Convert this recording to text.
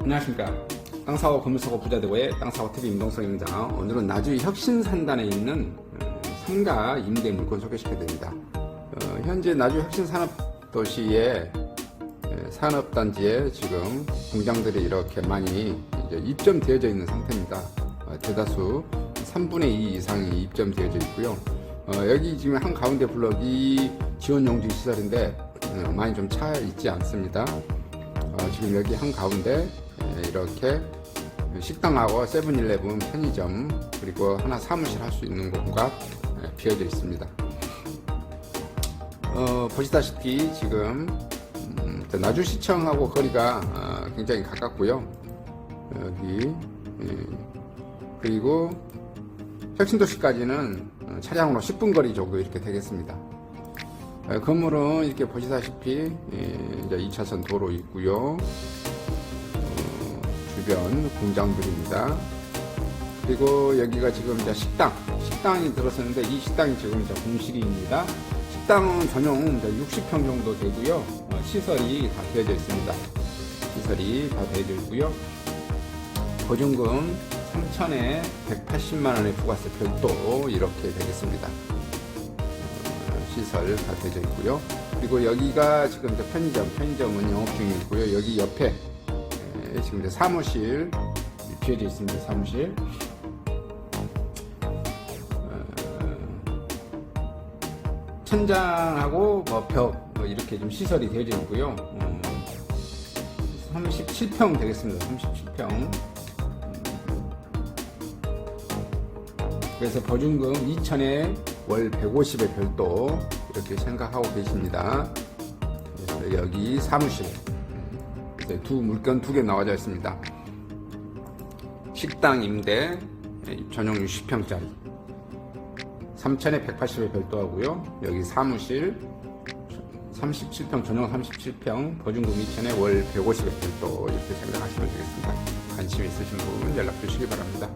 안녕하십니까. 땅사고 건물사고 부자대고의 땅사고 TV 임동성 입니다. 오늘은 나주 혁신산단에 있는 어, 상가 임대 물건 소개시켜드립니다. 어, 현재 나주 혁신산업도시의 에, 산업단지에 지금 공장들이 이렇게 많이 입점되어져 있는 상태입니다. 어, 대다수 3분의 2 이상이 입점되어져 있고요. 어, 여기 지금 한 가운데 블럭이 지원용지 시설인데 어, 많이 좀 차 있지 않습니다. 어, 지금 여기 한 가운데 에, 이렇게 식당하고 세븐일레븐 편의점 그리고 하나 사무실 할 수 있는 공간 에, 비어져 있습니다. 어, 보시다시피 지금 음, 저 나주시청하고 거리가 어, 굉장히 가깝고요. 여기 예, 그리고 혁신도시까지는 어, 차량으로 10분 거리 정도 이렇게 되겠습니다. 어, 건물은 이렇게 보시다시피 예, 이제 2차선 도로 있고요. 어, 주변 공장들입니다. 그리고 여기가 지금 이제 식당, 식당이 들어섰는데 이 식당이 지금 이제 공실입니다. 식당은 전용 이제 60평 정도 되고요. 어, 시설이 다 되어져 있습니다. 시설이 다 되어져 있고요. 보증금 3천에 180만 원의 부가세 별도 이렇게 되겠습니다. 어, 시설 다 되어져 있고요. 그리고 여기가 지금 이제 편의점, 편의점은 영업 중이고요. 여기 옆에 에, 지금 이제 사무실 비어져 있습니다. 사무실. 어, 천장하고 뭐 벽, 뭐 이렇게 좀 시설이 되어져 있고요. 음, 37평 되겠습니다. 37평. 그래서 보증금 2천에 월 150의 별도 이렇게 생각하고 계십니다. 여기 사무실 그래서 두 물건 두 개 나와져 있습니다. 식당 임대 전용 60평짜리 3천에 180의 별도 하고요. 여기 사무실 37평 전용 37평 보증금 2천에 월 150의 별도 이렇게 생각하시면 되겠습니다. 관심 있으신 분 연락 주시기 바랍니다.